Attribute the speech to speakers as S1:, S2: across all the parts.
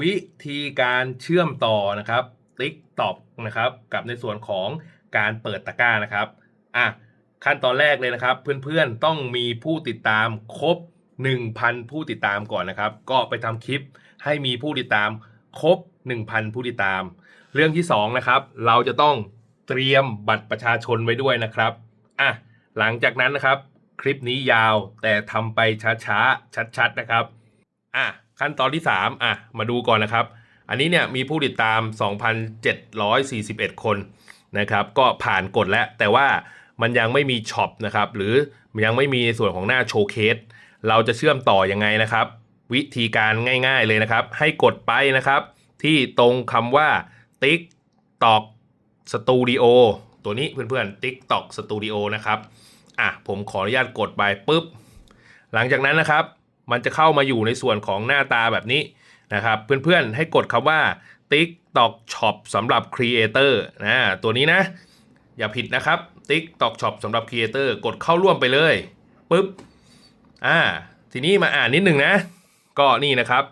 S1: วิธีการเชื่อมต่อนะครับ TikTok นะครับกับในส่วนของการเปิดตะกร้านะครับอะขั้นตอนแรกเลยนะครับ เพื่อนๆต้องมีผู้ติดตามครบ 1,000 ผู้ติดตามก่อนนะครับ ก็ไปทำคลิปให้มีผู้ติดตามครบ 1,000 ผู้ติดตาม เรื่องที่สองนะครับเราจะต้องเตรียมบัตรประชาชนไว้ด้วยนะครับอะหลังจากนั้นนะครับ คลิปนี้ยาวแต่ทำไปช้าๆชัดๆนะครับอะ ขั้นตอนที่ 3 อะ มาดูก่อนนะครับ อันนี้เนี่ยมีผู้ติดตาม 2,741 คนนะครับ ก็ผ่านกฎแล้ว แต่ว่ามันยังไม่มีช็อปนะครับ หรือยังไม่มีในส่วนของหน้าโชว์เคส เราจะเชื่อมต่อยังไงนะครับ วิธีการง่าย ๆเลยนะครับ ให้กดไปนะครับ ที่ตรงคำว่า TikTok Studio ตัวนี้เพื่อนๆ TikTok Studio นะครับ อะ ผมขออนุญาตกดไปปุ๊บ หลังจากนั้นนะครับ มันจะเข้ามาอยู่ในส่วนของหน้าตาแบบนี้นะครับเพื่อนๆให้กดคำว่า TikTok Shop สำหรับ Creator นะตัวนี้นะ อย่าผิดนะครับ TikTok Shop สำหรับ Creator กดเข้าร่วมไปเลยปุ๊บอ่าทีนี้มาอ่านนิดหนึ่งนะ ก็นี่นะครับ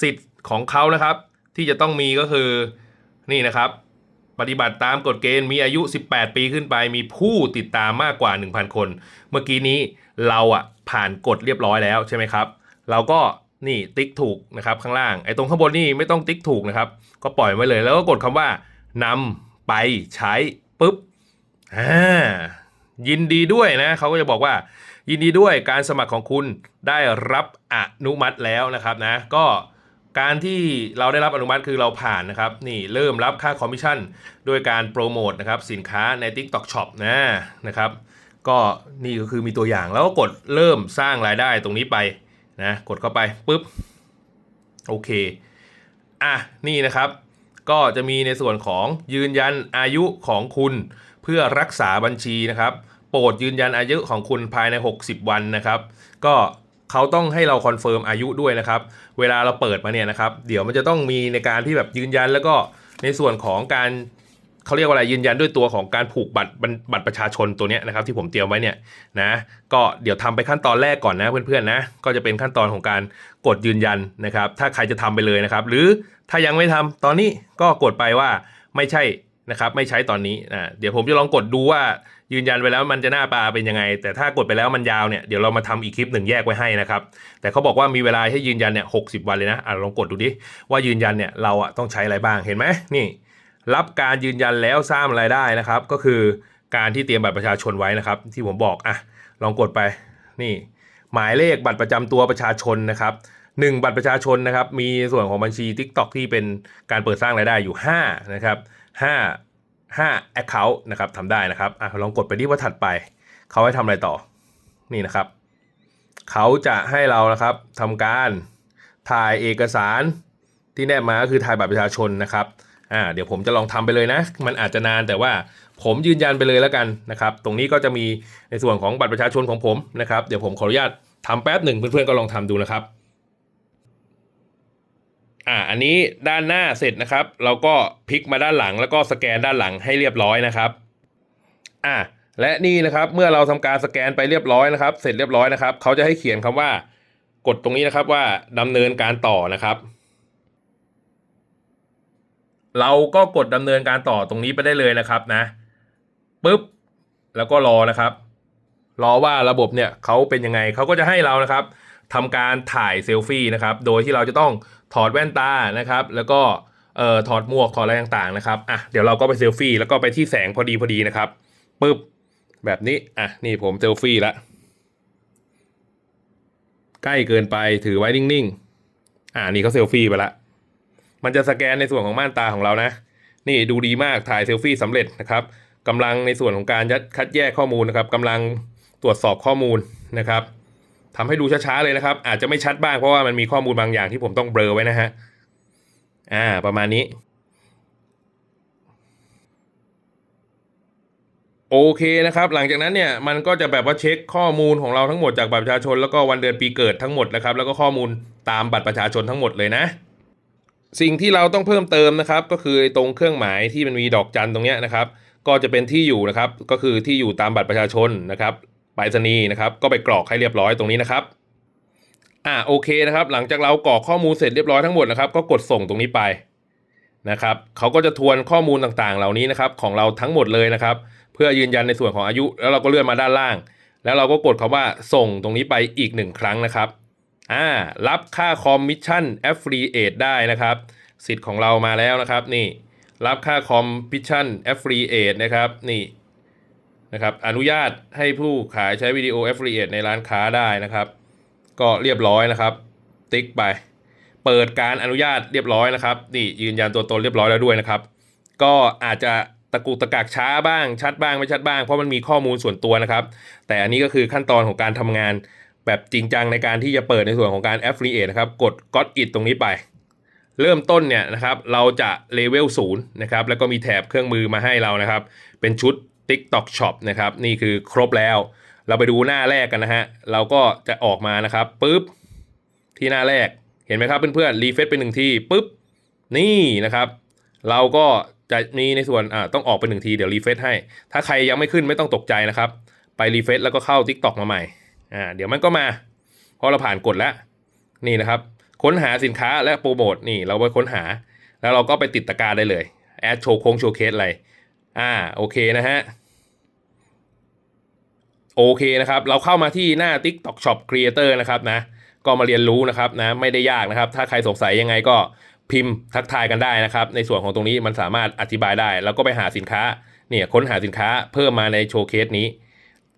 S1: สิทธิ์ของเขานะครับ ที่จะต้องมีก็คือนี่นะครับ ปฏิบัติตามกฎเกณฑ์มีอายุ 18 ปีขึ้นไป มีผู้ติดตามมากกว่า 1,000 คน เมื่อกี้นี้เราอะผ่านกฎเรียบร้อยแล้วใช่ไหมครับ เราก็นี่ติ๊กถูกนะครับข้างล่างไอ้ตรงข้างบนนี่ไม่ต้องติ๊กถูกนะครับ ก็ปล่อยไว้เลยแล้วก็กดคำว่านำไปใช้ปุ๊บอ่ายินดีด้วยนะเขาก็จะบอกว่า ยินดีด้วยการสมัครของคุณได้รับอนุมัติแล้วนะครับนะ ก็ การที่เราได้รับอนุมัติคือเราผ่านนะครับ นี่เริ่มรับค่าคอมมิชชั่นด้วยการโปรโมทนะครับสินค้าใน TikTok Shop นะนะครับ ก็นี่ก็คือมีตัวอย่างแล้วก็กดเริ่มสร้างรายได้ตรงนี้ไปนะกดเข้าไปปุ๊บโอเคอะนี่นะครับ ก็จะมีในส่วนของยืนยันอายุของคุณเพื่อรักษาบัญชีนะครับ โปรดยืนยันอายุของคุณภายใน 60 วันนะครับ ก็ เขาต้องให้เราคอนเฟิร์มอายุด้วยนะครับ เวลาเราเปิดมาเนี่ยนะครับ เดี๋ยวมันจะต้องมีในการที่แบบยืนยัน แล้วก็ในส่วนของการเขาเรียกว่าอะไรยืนยันด้วยตัวของการผูกบัตรบัตรประชาชนตัวนี้นะครับที่ผมเตรียมไว้เนี่ยนะก็เดี๋ยวทำไปขั้นตอนแรกก่อนนะเพื่อนๆนะก็จะเป็นขั้นตอนของการกดยืนยันนะครับ ถ้าใครจะทำไปเลยนะครับ หรือถ้ายังไม่ทำตอนนี้ก็กดไปว่าไม่ใช่นะครับไม่ใช้ตอนนี้นะเดี๋ยวผมจะลองกดดูว่า ยืนยันไปแล้วมันจะหน้าตาเป็นยังไง แต่ถ้ากดไปแล้วมันยาวเนี่ยเดี๋ยวเรามาทำอีกคลิปหนึ่งแยกไว้ให้นะครับ แต่เขาบอกว่ามีเวลาให้ยืนยันเนี่ยหกวันเลยนะอะลองกดดูดิว่ายืนยันเนี่ยเราอะต้องใช้อะไรบ้างเห็นไหมนี่ รับการยืนยันแล้วสร้างรายได้นะครับ ก็คือการที่เตรียมบัตรประชาชนไว้นะครับ ที่ผมบอกอะลองกดไปนี่ หมายเลขบัตรประจำตัวประชาชนนะครับหนึ่งบัตรประชาชนนะครับมีส่วนของบัญชี TikTok ที่เป็นการเปิดสร้างรายได้อยู่5นะครับ5 5 Account นะครับทำได้นะครับอลองกดไปที่ว่าถัดไป เขาให้ทำอะไรต่อ นี่นะครับ เขาจะให้เรานะครับทำการถ่ายเอกสารที่แนบมาก็คือถ่ายบัตรประชาชนนะครับอ่าเดี๋ยวผมจะลองทำไปเลยนะ มันอาจจะนานแต่ว่าผมยืนยันไปเลยแล้วกันนะครับ ตรงนี้ก็จะมีในส่วนของบัตรประชาชนของผมนะครับ เดี๋ยวผมขออนุญาตทำแป๊บหนึ่งเพื่อนๆก็ลองทำดูนะครับ อ่าอันนี้ด้านหน้าเสร็จนะครับ เราก็พลิกมาด้านหลัง แล้วก็สแกนด้านหลังให้เรียบร้อยนะครับอ่าและนี่นะครับเมื่อเราทำการสแกนไปเรียบร้อยนะครับ เสร็จเรียบร้อยนะครับเขาจะให้เขียนคำว่า กดตรงนี้นะครับว่าดำเนินการต่อนะครับ เราก็กดดำเนินการต่อตรงนี้ไปได้เลยนะครับนะปุ๊บแล้วก็รอนะครับ รอว่าระบบเนี่ยเขาเป็นยังไงเขาก็จะให้เรานะครับ ทำการถ่ายเซลฟี่นะครับ โดยที่เราจะต้องถอดแว่นตานะครับ แล้วก็เอ่อถอดหมวกถอดอะไรต่างๆนะครับอะเดี๋ยวเราก็ไปเซลฟี่แล้วก็ไปที่แสงพอดีพอดีนะครับปุ๊บแบบนี้อะนี่ผมเซลฟี่ละใกล้เกินไปถือไว้นิ่งๆ อ่านี่เขาเซลฟี่ไปละ มันจะสแกนในส่วนของม่านตาของเรานะ นี่ดูดีมากถ่ายเซลฟี่สำเร็จนะครับกำลังในส่วนของการยัดคัดแยกข้อมูลนะครับกำลังตรวจสอบข้อมูลนะครับ ทำให้ดูช้าๆเลยนะครับ อาจจะไม่ชัดบ้างเพราะว่ามันมีข้อมูลบางอย่างที่ผมต้องเบลอไว้นะฮะ อ่า ประมาณนี้ โอเคนะครับ หลังจากนั้นเนี่ยมันก็จะแบบว่าเช็คข้อมูลของเราทั้งหมดจากบัตรประชาชน แล้วก็วันเดือนปีเกิดทั้งหมดนะครับ แล้วก็ข้อมูลตามบัตรประชาชนทั้งหมดเลยนะสิ่งที่เราต้องเพิ่มเติมนะครับ ก็คือตรงเครื่องหมายที่มันมีดอกจันตรงเนี้ยนะครับ ก็จะเป็นที่อยู่นะครับ ก็คือที่อยู่ตามบัตรประชาชนนะครับ ไปรษณีย์นะครับ ก็ไปกรอกให้เรียบร้อยตรงนี้นะครับอ่าโอเคนะครับ หลังจากเรากรอกข้อมูลเสร็จเรียบร้อยทั้งหมดนะครับ ก็กดส่งตรงนี้ไปนะครับเขาก็จะทวนข้อมูลต่างๆ เหล่านี้นะครับ ของเราทั้งหมดเลยนะครับ เพื่อยืนยันในส่วนของอายุ แล้วเราก็เลื่อนมาด้านล่าง แล้วเราก็กดคำว่าส่งตรงนี้ไปอีกหนึ่งครั้งนะครับอ่ารับค่าคอมมิชชั่น affiliate ได้นะครับ สิทธิ์ของเรามาแล้วนะครับ นี่ รับค่าคอมมิชชั่น affiliate นะครับ นี่ นะครับอนุญาตให้ผู้ขายใช้วิดีโอ affiliate ในร้านค้าได้นะครับ ก็เรียบร้อยนะครับ ติ๊กไป เปิดการอนุญาตเรียบร้อยนะครับ นี่ยืนยันตัวตนเรียบร้อยแล้วด้วยนะครับ ก็อาจจะตะกุกตะกักช้าบ้าง ชัดบ้างไม่ชัดบ้างเพราะมันมีข้อมูลส่วนตัวนะครับ แต่อันนี้ก็คือขั้นตอนของการทำงานแบบจริงจังในการที่จะเปิดในส่วนของการ affiliate นะครับ กด got it ตรงนี้ไป เริ่มต้นเนี่ยนะครับ เราจะเลเวลศูนย์นะครับ แล้วก็มีแถบเครื่องมือมาให้เรานะครับ เป็นชุด TikTok Shop นะครับนี่คือครบแล้ว เราไปดูหน้าแรกกันนะฮะเราก็จะออกมานะครับปุ๊บที่หน้าแรกเห็นไหมครับเพื่อนๆรีเฟซไปหนึ่งทีปุ๊บนี่นะครับ เราก็จะมีในส่วนอ่าต้องออกไปหนึ่งทีเดี๋ยวรีเฟซให้ ถ้าใครยังไม่ขึ้นไม่ต้องตกใจนะครับ ไปรีเฟซแล้วก็เข้า TikTok มาใหม่อ่าเดี๋ยวมันก็มาเพราะเราผ่านกดแล้วนี่นะครับ ค้นหาสินค้าและโปรโมทนี่เราไปค้นหา แล้วเราก็ไปติดตะกร้าได้เลยแอดโชว์โค้งโชว์เคสอะไรอ่าโอเคนะฮะ โอเคนะครับ เราเข้ามาที่หน้า TikTok Shop Creator นะครับนะ ก็มาเรียนรู้นะครับนะ ไม่ได้ยากนะครับ ถ้าใครสงสัยยังไงก็พิมพ์ทักทายกันได้นะครับ ในส่วนของตรงนี้มันสามารถอธิบายได้ แล้วก็ไปหาสินค้า เนี่ยค้นหาสินค้าเพิ่มมาในโชว์เคสนี้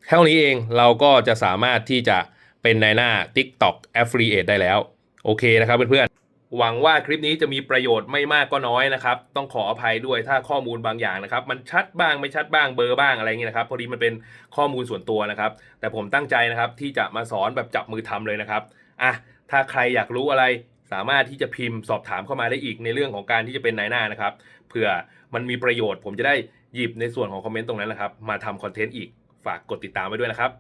S1: เท่นี้เองเราก็จะสามารถที่จะเป็นในหน้า TikTok Affiliate ได้แล้ว โอเคนะครับเพื่อนๆ หวังว่าคลิปนี้จะมีประโยชน์ไม่มากก็น้อยนะครับ ต้องขออภัยด้วยถ้าข้อมูลบางอย่างนะครับ มันชัดบ้างไม่ชัดบ้างเบอร์บ้างอะไรอย่างเงี้ยนะครับ พอดีมันเป็นข้อมูลส่วนตัวนะครับ แต่ผมตั้งใจนะครับที่จะมาสอนแบบจับมือทำเลยนะครับอะถ้าใครอยากรู้อะไรสามารถที่จะพิมพ์สอบถามเข้ามาได้อีกในเรื่องของการที่จะเป็นนายหน้านะครับเผื่อมันมีประโยชน์ ผมจะได้หยิบในส่วนของคอมเมนต์ตรงนั้นนะครับ มาทำคอนเทนต์อีกฝากกดติดตามไว้ด้วยนะครับ